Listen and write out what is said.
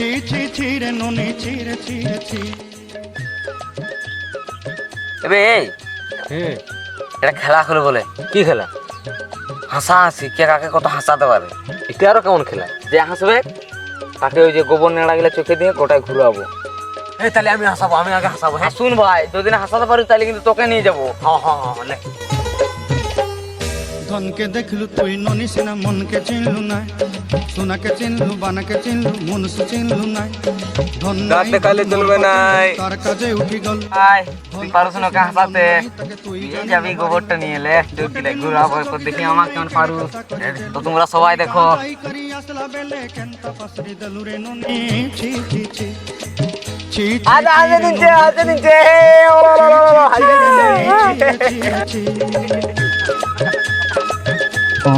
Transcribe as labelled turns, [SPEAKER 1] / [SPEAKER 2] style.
[SPEAKER 1] ছি ছি ছি রে ননি ছি রে ছি রে ছি।
[SPEAKER 2] এবে এই
[SPEAKER 3] হুম
[SPEAKER 2] এটা খেলা খেলে বলে।
[SPEAKER 3] কি খেলা?
[SPEAKER 2] হাসা হাসি কে কাকে কত হাসাতে পারে?
[SPEAKER 3] এটা আরও কেমন খেলা? যে হাসবে তাকে ওই যে গোবর নেড়া গেলে চোখে দিয়ে গোটায় ঘুরাবো।
[SPEAKER 2] এই তাহলে আমি হাসাবো আমি আগে হাসাবো হ্যাঁ শুন ভাই যদি না হাসাতে পারি তাহলে কিন্তু তোকে নিয়ে যাব।
[SPEAKER 3] হ্যাঁ হ্যাঁ হ্যাঁ।
[SPEAKER 1] ধনকে দেখলু তুই ননি সিনা মনকে চিনলু নাই সোনাকে চিনলু বানাকে চিনলু মনুষ্য চিনলু নাই ধন
[SPEAKER 3] দাঁত দেখালে চলবে নাই।
[SPEAKER 1] তার কাজে উঠি গল
[SPEAKER 2] আয় তুই পারুস না হাসাতে
[SPEAKER 1] তাকে
[SPEAKER 2] এই যাবি গোবরটা নিয়ে লে এলে চৌকিলে ঘুরাবো এরপর দেখি আমার কেমন পারু তো তোমরা সবাই দেখো আজা আজা নিচে আজা নিচে
[SPEAKER 1] ছি ছি